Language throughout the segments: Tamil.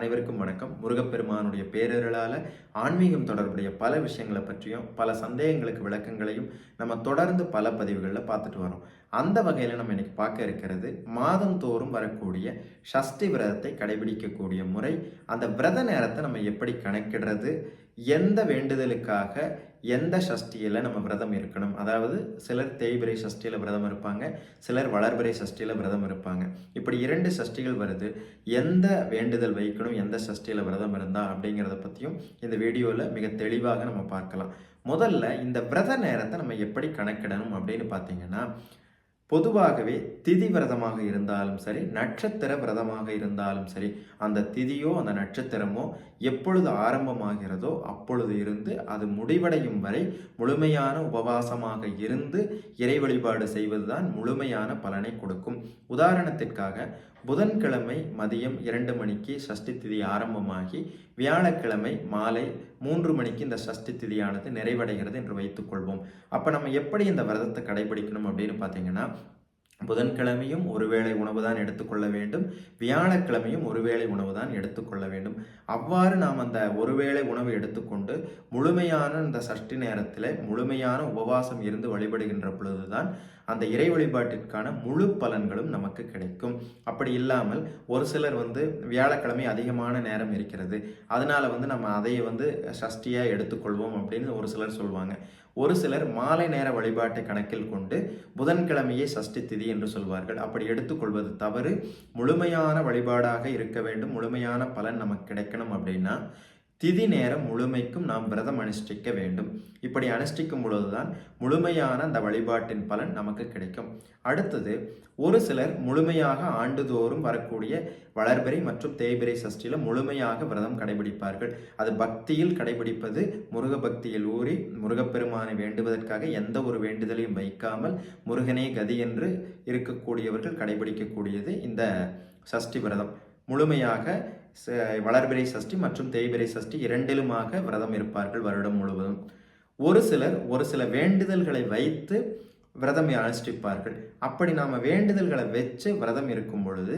அனைவருக்கும் வணக்கம். முருகப்பெருமானுடைய பேரருளால ஆன்மீகம் தொடர்புடைய பல விஷயங்களை பற்றியும் பல சந்தேகங்களுக்கு விளக்கங்களையும் நம்ம தொடர்ந்து பல பதிவுகளில் பார்த்துட்டு வரோம். அந்த வகையில் நம்ம இன்னைக்கு பார்க்க இருக்கிறது மாதந்தோறும் வரக்கூடிய சஷ்டி விரதத்தை கடைபிடிக்கக்கூடிய முறை. அந்த விரத நேரத்தை நம்ம எப்படி கணக்கிடுறது? எந்த வேண்டுதலுக்காக எந்த சஷ்டியில் நம்ம விரதம் இருக்கணும்? அதாவது சிலர் தேய்பிரை சஷ்டியில் விரதம் இருப்பாங்க சிலர் வளர்பிரை சஷ்டியில் விரதம் இருப்பாங்க. இப்படி இரண்டு சஷ்டிகள் வருது. எந்த வேண்டுதல் வைக்கணும் எந்த சஷ்டியில் விரதம் இருந்தா? அப்படிங்கிறத பற்றியும் இந்த வீடியோவில் மிக தெளிவாக நம்ம பார்க்கலாம். முதல்ல இந்த விரத நேரத்தை நம்ம எப்படி கணக்கிடணும் அப்படின்னு பார்த்தீங்கன்னா பொதுவாகவே திதி விரதமாக இருந்தாலும் சரி நட்சத்திர விரதமாக இருந்தாலும் சரி அந்த திதியோ அந்த நட்சத்திரமோ எப்பொழுது ஆரம்பமாகிறதோ அப்பொழுது இருந்து அது முடிவடையும் வரை முழுமையான உபவாசமாக இருந்து இறை வழிபாடு செய்வதுதான் முழுமையான பலனை கொடுக்கும். உதாரணத்திற்காக புதன்கிழமை மதியம் இரண்டு மணிக்கு சஷ்டி திதி ஆரம்பமாகி வியாழக்கிழமை மாலை மூன்று மணிக்கு இந்த சஷ்டி திதியானது நிறைவடைகிறது என்று வைத்துக்கொள்வோம். அப்போ நம்ம எப்படி இந்த விரதத்தை கடைபிடிக்கணும் அப்படின்னு பார்த்தீங்கன்னா புதன்கிழமையும் ஒருவேளை உணவு தான் எடுத்துக்கொள்ள வேண்டும். வியாழக்கிழமையும் ஒருவேளை உணவு தான் எடுத்துக்கொள்ள வேண்டும். அவ்வாறு நாம் அந்த ஒருவேளை உணவு எடுத்துக்கொண்டு முழுமையான இந்த சஷ்டி நேரத்தில் முழுமையான உபவாசம் இருந்து வழிபடுகின்ற பொழுதுதான் அந்த இறை வழிபாட்டிற்கான முழு பலன்களும் நமக்கு கிடைக்கும். அப்படி இல்லாமல் ஒரு சிலர் வந்து வியாழக்கிழமை அதிகமான நேரம் இருக்கிறது. அதனால வந்து நம்ம அதையை வந்து சஷ்டியாக எடுத்துக்கொள்வோம் அப்படின்னு ஒரு சிலர் சொல்லுவாங்க ஒரு சிலர் மாலை நேர வழிபாட்டை கணக்கில் கொண்டு புதன்கிழமையே சஷ்டி திதி என்று சொல்வார்கள். அப்படி எடுத்துக்கொள்வது தவறு. முழுமையான வழிபாடாக இருக்க வேண்டும். முழுமையான பலன் நமக்கு கிடைக்கணும் அப்படின்னா திதி நேரம் முழுமைக்கும் நாம் விரதம் அனுஷ்டிக்க வேண்டும். இப்படி அனுஷ்டிக்கும் பொழுதுதான் முழுமையான அந்த வழிபாட்டின் பலன் நமக்கு கிடைக்கும். அடுத்தது ஒரு சிலர் முழுமையாக ஆண்டுதோறும் வரக்கூடிய வளர்பிறை மற்றும் தேய்பிறை சஷ்டியில முழுமையாக விரதம் கடைபிடிப்பார்கள். அது பக்தியில் கடைபிடிப்பது முருக பக்தியில் ஊறி முருகப்பெருமானை வேண்டுவதற்காக எந்த ஒரு வேண்டுதலையும் வைக்காமல் முருகனே கதி என்று இருக்கக்கூடியவர்கள் கடைபிடிக்கக்கூடியது இந்த சஷ்டி விரதம். முழுமையாக வளர்பிறை சஷ்டி மற்றும் தேய்பிறை சஷ்டி இரண்டிலுமாக விரதம் இருப்பார்கள் வருடம் முழுவதும். ஒரு சிலர் ஒரு சில வேண்டுதல்களை வைத்து விரதம் அனுஷ்டிப்பார்கள். அப்படி நாம் வேண்டுதல்களை வச்சு விரதம் இருக்கும் பொழுது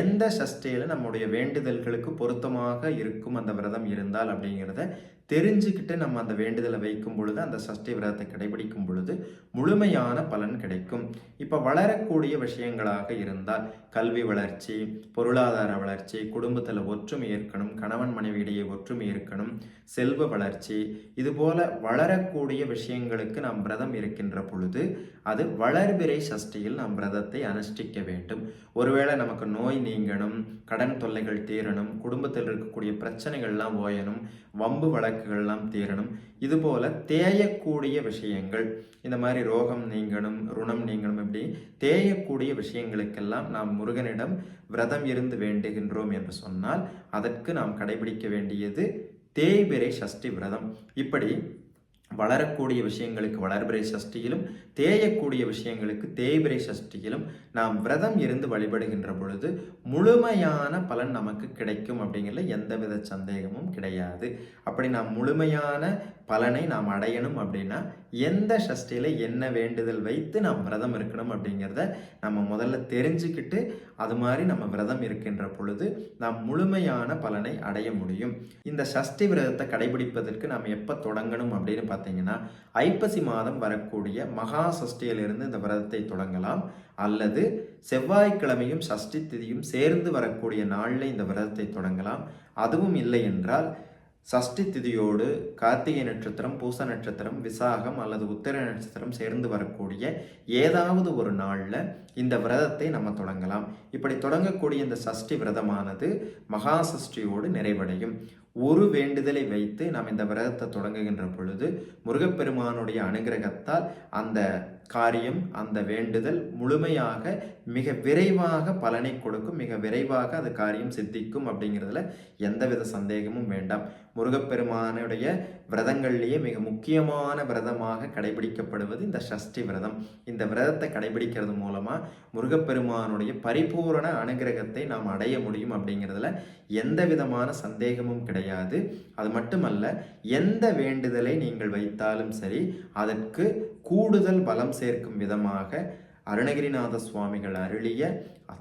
எந்த சஷ்டியில் நம்முடைய வேண்டுதல்களுக்கு பொருத்தமாக இருக்கும் அந்த விரதம் இருந்தால் அப்படிங்கிறத தெரிஞ்சுக்கிட்டு நம்ம அந்த வேண்டுதலை வைக்கும் பொழுது அந்த சஷ்டி விரதத்தை கடைபிடிக்கும் பொழுது முழுமையான பலன் கிடைக்கும். இப்போ வளரக்கூடிய விஷயங்களாக இருந்தால் கல்வி வளர்ச்சி பொருளாதார வளர்ச்சி குடும்பத்தில் ஒற்றுமை இருக்கணும் கணவன் மனைவியிடையே ஒற்றுமை இருக்கணும் செல்வ வளர்ச்சி இதுபோல வளரக்கூடிய விஷயங்களுக்கு நாம் விரதம் இருக்கின்ற பொழுது அது வளர்பிறை சஷ்டியில் நாம் விரதத்தை அனுஷ்டிக்க வேண்டும். ஒருவேளை நமக்கு நோய் நீங்கணும் கடன் தொல்லைகள் தீரணும் குடும்பத்தில் இருக்கக்கூடிய பிரச்சனைகள்லாம் ஓயணும் வம்பு வழக்குகள்லாம் தீரணும் இதுபோல தேயக்கூடிய விஷயங்கள் இந்த மாதிரி ரோகம் நீங்கணும் ருணம் நீங்கணும் இப்படி தேயக்கூடிய விஷயங்களுக்கெல்லாம் நாம் முருகனிடம் விரதம் இருந்து வேண்டுகின்றோம் என்று சொன்னால் அதற்கு நாம் கடைபிடிக்க வேண்டியது தேய்பிரை சஷ்டி விரதம். இப்படி வளரக்கூடிய விஷயங்களுக்கு வளர்பிறை சஷ்டியிலும் தேயக்கூடிய விஷயங்களுக்கு தேய்பிரை சஷ்டியிலும் நாம் விரதம் இருந்து வழிபடுகின்ற பொழுது முழுமையான பலன் நமக்கு கிடைக்கும் அப்படிங்கிறதுல எந்தவித சந்தேகமும் கிடையாது. அப்படி நாம் முழுமையான பலனை நாம் அடையணும் அப்படின்னா எந்த சஷ்டியில் என்ன வேண்டுதல் வைத்து நாம் விரதம் இருக்கணும் அப்படிங்கிறத நம்ம முதல்ல தெரிஞ்சுக்கிட்டு அது மாதிரி நம்ம விரதம் இருக்கின்ற பொழுது நாம் முழுமையான பலனை அடைய முடியும். இந்த சஷ்டி விரதத்தை கடைபிடிப்பதற்கு நாம் எப்போ தொடங்கணும் அப்படின்னு பார்த்தீங்கன்னா ஐப்பசி மாதம் வரக்கூடிய மகா சஷ்டியிலிருந்து இந்த விரதத்தை தொடங்கலாம். அல்லது செவ்வாய்க்கிழமையும் சஷ்டி திதியும் சேர்ந்து வரக்கூடிய நாளில் இந்த விரதத்தை தொடங்கலாம். அதுவும் இல்லை என்றால் சஷ்டி திதியோடு கார்த்திகை நட்சத்திரம் பூச நட்சத்திரம் விசாகம் அல்லது உத்திர நட்சத்திரம் சேர்ந்து வரக்கூடிய ஏதாவது ஒரு நாளில் இந்த விரதத்தை நம்ம தொடங்கலாம். இப்படி தொடங்கக்கூடிய இந்த சஷ்டி விரதமானது மகா சஷ்டியோடு நிறைவடையும். ஒரு வேண்டுதலை வைத்து நாம் இந்த விரதத்தை தொடங்குகின்ற பொழுது முருகப்பெருமானுடைய அனுகிரகத்தால் அந்த காரியம் அந்த வேண்டுதல் முழுமையாக மிக விரைவாக பலனை கொடுக்கும் மிக விரைவாக அது காரியம் சித்திக்கும் அப்படிங்கிறதுல எந்தவித சந்தேகமும் வேண்டாம். முருகப்பெருமானுடைய விரதங்கள்லேயே மிக முக்கியமான விரதமாக கடைபிடிக்கப்படுவது இந்த சஷ்டி விரதம். இந்த விரதத்தை கடைபிடிக்கிறது மூலமாக முருகப்பெருமானுடைய பரிபூரண அனுகிரகத்தை நாம் அடைய முடியும் அப்படிங்கிறதுல எந்த விதமான சந்தேகமும் கிடையாது. அது மட்டுமல்ல எந்த வேண்டுதலை நீங்கள் வைத்தாலும் சரி அதற்கு கூடுதல் பலம் சேர்க்கும் விதமாக அருணகிரிநாத சுவாமிகள் அருளிய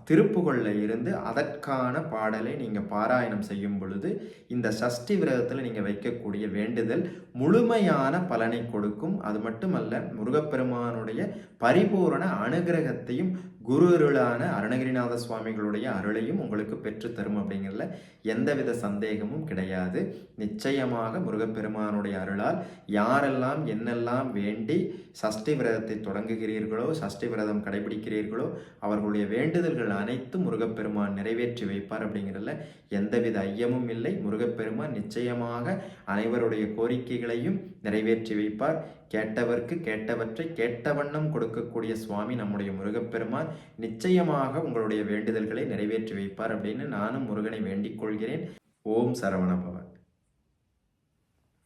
திருப்புகொள்ள இருந்து அதற்கான பாடலை நீங்கள் பாராயணம் செய்யும் பொழுது இந்த சஷ்டி விரதத்தில் நீங்கள் வைக்கக்கூடிய வேண்டுதல் முழுமையான பலனை கொடுக்கும். அது மட்டுமல்ல முருகப்பெருமானுடைய பரிபூரண அனுகிரகத்தையும் குரு அருளான அருணகிரிநாத சுவாமிகளுடைய அருளையும் உங்களுக்கு பெற்று தரும் அப்படிங்கிறதுல எந்தவித சந்தேகமும் கிடையாது. நிச்சயமாக முருகப்பெருமானுடைய அருளால் யாரெல்லாம் என்னெல்லாம் வேண்டி சஷ்டி விரதத்தை தொடங்குகிறீர்களோ சஷ்டி விரதம் கடைபிடிக்கிறீர்களோ அவர்களுடைய வேண்டுதல்கள் அனைத்தும் முருகப்பெருமான் நிறைவேற்றி வைப்பார் அப்படிங்கிறதுல எந்தவித ஐயமும் இல்லை. முருகப்பெருமான் நிச்சயமாக அனைவருடைய கோரிக்கைகளையும் நிறைவேற்றி வைப்பார். கேட்டவர்க்கு கேட்டவற்றை கேட்ட வண்ணம் கொடுக்கக்கூடிய சுவாமி நம்முடைய முருகப்பெருமான் நிச்சயமாக உங்களுடைய வேண்டுதல்களை நிறைவேற்றி வைப்பார் அப்படின்னு நானும் முருகனை வேண்டிக் கொள்கிறேன். ஓம் சரவணபவன்